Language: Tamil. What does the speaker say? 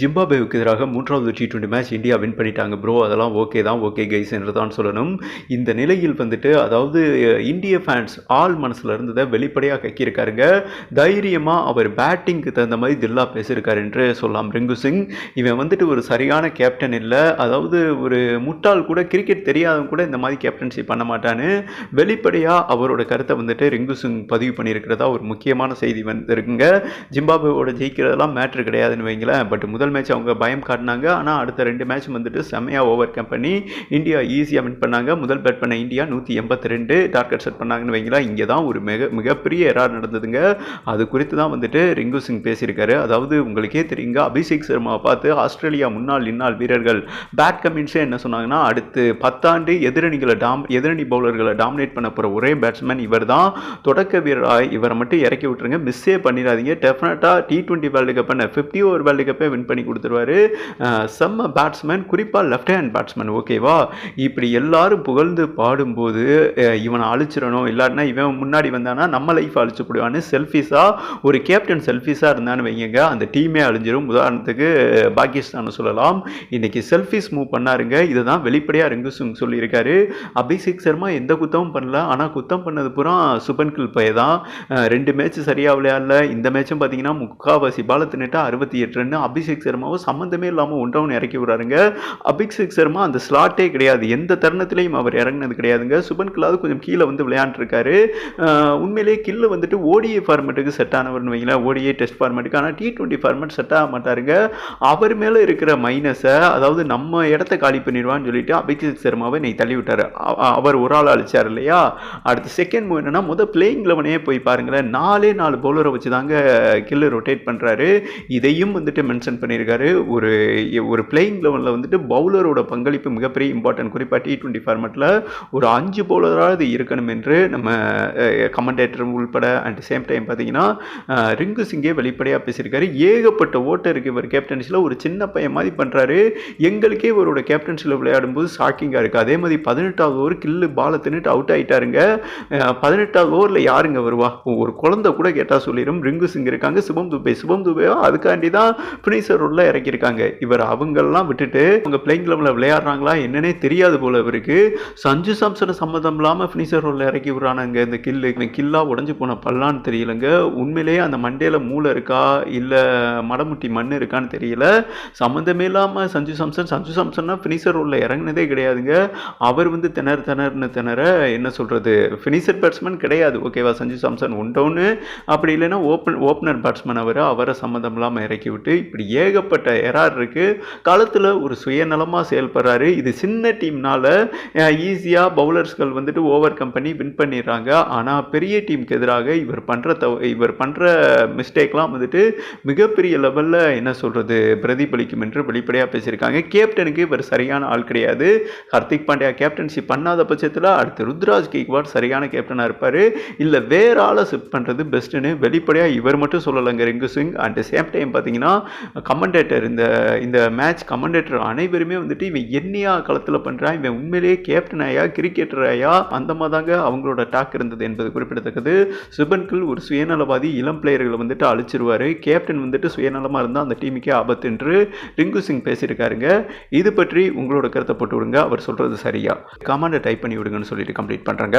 ஜிம்பாபேவுக்கு எதிராக மூன்றாவது T twenty match India win பண்ணிட்டாங்க ப்ரோ அதெல்லாம் ஓகே தான் ஓகே கைஸ் என்று தான் சொல்லணும். இந்த நிலையில் வந்துட்டு அதாவது இந்திய ஃபேன்ஸ் ஆள் மனசில் இருந்ததை வெளிப்படையாக கக்கியிருக்காருங்க தைரியமாக அவர் பேட்டிங்க்கு தகுந்த மாதிரி தில்லா பேசியிருக்காரு என்று சொல்லலாம் ரிங்கு சிங். இவன் வந்துட்டு ஒரு சரியான கேப்டன் இல்லை. அதாவது ஒரு முட்டாள் கூட கிரிக்கெட் தெரியாதவங்க கூட இந்த மாதிரி கேப்டன்சி பண்ண மாட்டான்னு வெளிப்படையாக அவரோட கருத்தை வந்துட்டு ரிங்கு சிங் பதிவு பண்ணியிருக்கிறதா ஒரு முக்கியமான செய்தி வந்துருக்குங்க. ஜிம்பாபேவோட ஜெயிக்கிறதெல்லாம் மேட்ரு கிடையாதுன்னு வைங்களேன். பட் முதல் மேட்ச் அவங்க பயம் காட்டினாங்க. ஆனால் அடுத்த ரெண்டு மேட்ச் வந்துட்டு செம்மையாக ஓவர் கம் பண்ணி இந்தியா ஈஸியாக வின் பண்ணாங்க. முதல் பேட் பண்ண இந்தியா நூற்றி எண்பத்தி ரெண்டு டார்கெட் செட் பண்ணாங்கன்னு வைங்களேன் இங்கே தான் ஒரு மிக மிகப்பெரிய எரார் நடந்ததுங்க. அது குறித்து தான் வந்துட்டு ரிங்கு சிங் பேசியிருக்காரு. அதாவது உங்களுக்கே தெரியுங்க அபிஷேக் சர்மாவை பார்த்து ஆஸ்திரேலியா முன்னாள் இந்நாள் வீரர்கள் பேட் கமின்ஸே என்ன சொன்னாங்கன்னா அடுத்து பத்தாண்டு எதிரணிகளை டாம் எதிரணி பவுலர்களை டாமினேட் பண்ண போகிற ஒரே பேட்ஸ்மேன் இவர் தான். தொடக்க வீரராக இவரை மட்டும் இறக்கி விட்டுருங்க. மிஸ்ஸே பண்ணிடாதீங்க. டெஃபினட்டாக டி ட்வெண்ட்டி வேர்ல்டு கப்பை ஃபிஃப்டி ஓவர் வேர்ல்டு கப்பே வின் பண்ணி கொடுத்துருவாரு. செம்ம பேட்ஸ்மேன் குறிப்பாக லெஃப்ட் ஹேண்ட் பேட்ஸ்மேன் ஓகேவா இப்படி எல்லாரும் புகழ்ந்து பாடும்போது இவனை அழிச்சிடணும். இல்லாட்டினா இவன் முன்னாடி வந்தானா நம்ம லைஃப் அழிச்சு போடுவான்னு செல்ஃபிஸாக ஒரு கேப்டன் செல்ஃபிஸாக இருந்தான்னு வைங்க அந்த டீமே அழிஞ்சிடும் உதாரணத்துக்கு பாகிஸ்தான் சொல்லலாம். இன்றைக்கி செல்ஃபிஸ் மூவ் பண்ணாருங்க. இதை தான் வெளிப்படையாக ரிங்கு சிங் சொல்லியிருக்காரு. அபிஷேக் சர்மா எந்த குத்தமும் பண்ணல. ஆனால் குத்தம் பண்ணது பூரா சுபன் கில் தான். ரெண்டு மேட்ச் சரியாக விளையாடல. இந்த மேட்சும் பார்த்தீங்கன்னா முக்காவாசி பால தின்னுட்டு அறுபத்தி எட்டு ரன் அபிஷேக் சர்மாவும் சம்மந்தமே இல்லாமல் ஒன்றவன் இறக்கி விடுறாருங்க. அபிஷேக் சர்மா அந்த ஸ்லாட்டே கிடையாது. எந்த தருணத்திலையும் அவர் இறங்கினது கிடையாதுங்க. சுபன் கில்லாவது கொஞ்சம் கீழே வந்து விளையாண்டுருக்காரு. உண்மையிலேயே கில்லு வந்துட்டு ஓடிஏ ஃபார்மேட்டுக்கு செட் ஆனவர்னு வைங்களேன். ஓடிஏ டெஸ்ட் ஃபார்மேட்டுக்கு ஆனால் டி டுவெண்ட்டி ஃபார்மேட் செட் ஆக மாட்டாருங்க. அவர் மேலே இருக்கிற மைனஸை அதாவது நம்ம இடத்த காலி பண்ணிடுவான்னு சொல்லிட்டு அபிஷேக் சர்மாவை நீ தள்ளி விட்டார் அவர் ஒரு ஆள் அழிச்சார் இல்லையா? அடுத்து செகண்ட் மூவ் என்னன்னா முதல் பிளேயிங் லெவனே போய் பாருங்களேன். நாலே நாலு பவுலரை வச்சு தாங்க கில்லு ரொட்டேட் பண்ணுறாரு இதையும் வந்துட்டு மென்ஷன் பண்ணி பண்ணியிருக்காரு. ஒரு ஒரு பிளேயிங் லெவனில் வந்துட்டு பவுலரோட பங்களிப்பு மிகப்பெரிய இம்பார்ட்டன்ட் குறிப்பாக டி டுவெண்ட்டி ஃபார்மெட்டில் ஒரு அஞ்சு பவுலராவது இருக்கணும் என்று நம்ம கமெண்டேட்டர் உள்பட அட் சேம் டைம் பார்த்தீங்கன்னா ரிங்கு சிங்கே வெளிப்படையாக பேசியிருக்காரு. ஏகப்பட்ட ஓட்டர் இருக்குது இவர் கேப்டன்சியில் ஒரு சின்ன பையன் மாதிரி பண்ணுறாரு எங்களுக்கே இவரோட கேப்டன்சியில் விளையாடும்போது ஷாக்கிங்காக இருக்குது அதே மாதிரி பதினெட்டாவது ஓவர் கில்லு பாலை தின்னுட்டு அவுட் ஆயிட்டாருங்க. பதினெட்டாவது ஓவரில் யாருங்க வருவா? ஒரு குழந்தை கூட கேட்டால் சொல்லிடும் ரிங்கு சிங் இருக்காங்க. சிவம் துபே சிவம் துபேவா? அதுக்காண்டி தான் ஃபினிஷர் உள்ள இறக்கியிருக்காங்க. இவர் அவங்கெல்லாம் விட்டுட்டு அவங்க பிளேயிங் லெவலில் விளையாடுறாங்களா என்னன்னே தெரியாது போல இவருக்கு. சஞ்சு சாம்சனை சம்மந்தம் இல்லாமல் ஃபினிஷர் ரோலில் இறக்கி விடுறானுங்க. இந்த கில்லு கில்லா கில்லாக உடஞ்சி போன பல்லான்னு தெரியலங்க. உண்மையிலேயே அந்த மண்டையில் மூளை இருக்கா? இல்லை மடமுட்டி மண் இருக்கான்னு தெரியல. சம்மந்தமே இல்லாமல் சஞ்சு சாம்சன் சஞ்சு சாம்சன்னா ஃபினிஷர் ரோலில் இறங்குனதே கிடையாதுங்க. அவர் வந்து திணறு திணறுன்னு திணற என்ன சொல்கிறது ஃபினிஷர் பேட்ஸ்மேன் கிடையாது. ஓகேவா சஞ்சு சாம்சன் ஒன் டவுனு அப்படி இல்லைன்னா ஓப்பன் ஓப்பனர் பேட்ஸ்மேன் அவர். அவரை சம்மந்தம் இல்லாமல் இறக்கி விட்டு இப்படி ஏகப்பட்ட எரார் இருக்குது களத்தில் ஒரு சுயநலமாக செயல்படுறாரு. இது சின்ன டீம்னால ஈஸியாக பவுலர்ஸ்கள் வந்துட்டு ஓவர் கம் பண்ணி வின் பண்ணிடுறாங்க. ஆனால் பெரிய டீமுக்கு எதிராக இவர் பண்ணுற தவ இவர் பண்ணுற மிஸ்டேக்லாம் வந்துட்டு மிகப்பெரிய லெவலில் என்ன சொல்கிறது பிரதிபலிக்கும் என்று வெளிப்படையாக பேசியிருக்காங்க. கேப்டனுக்கு இவர் சரியான ஆள் கிடையாது. ஹர்திக் பாண்டியா கேப்டன்ஷிப் பண்ணாத பட்சத்தில் அடுத்து ருத்ராஜ் கேக்வாட் சரியான கேப்டனாக இருப்பார். இல்லை வேற ஆளை ஷிஃப்ட் பண்ணுறது பெஸ்ட்டுன்னு வெளிப்படையாக இவர் மட்டும் சொல்லலைங்க Rinku Singh. At same time பார்த்தீங்கன்னா கமெண்டேட்டர் இந்த இந்த மேட்ச் கமெண்டேட்டர் அனைவருமே வந்துட்டு இவன் என்னையா களத்தில் பண்ணுறான் இவன் உண்மையிலேயே கேப்டனாயா கிரிக்கெட்டராயா அந்த மாதிரி தாங்க அவங்களோட டாக் இருந்தது என்பது குறிப்பிடத்தக்கது. சுபன்கில் ஒரு சுயநலவாதி இளம் பிளேயர்களை வந்துட்டு அழிச்சிருவாரு. கேப்டன் வந்துட்டு சுயநலமாக இருந்தால் அந்த டீமுக்கே ஆபத்து என்று ரிங்கு சிங் பேசியிருக்காருங்க. இது பற்றி உங்களோட கருத்தை போட்டு விடுங்க. அவர் சொல்கிறது சரியா? கமெண்டை டைப் பண்ணி விடுங்கன்னு சொல்லிட்டு கம்ப்ளீட் பண்ணுறாங்க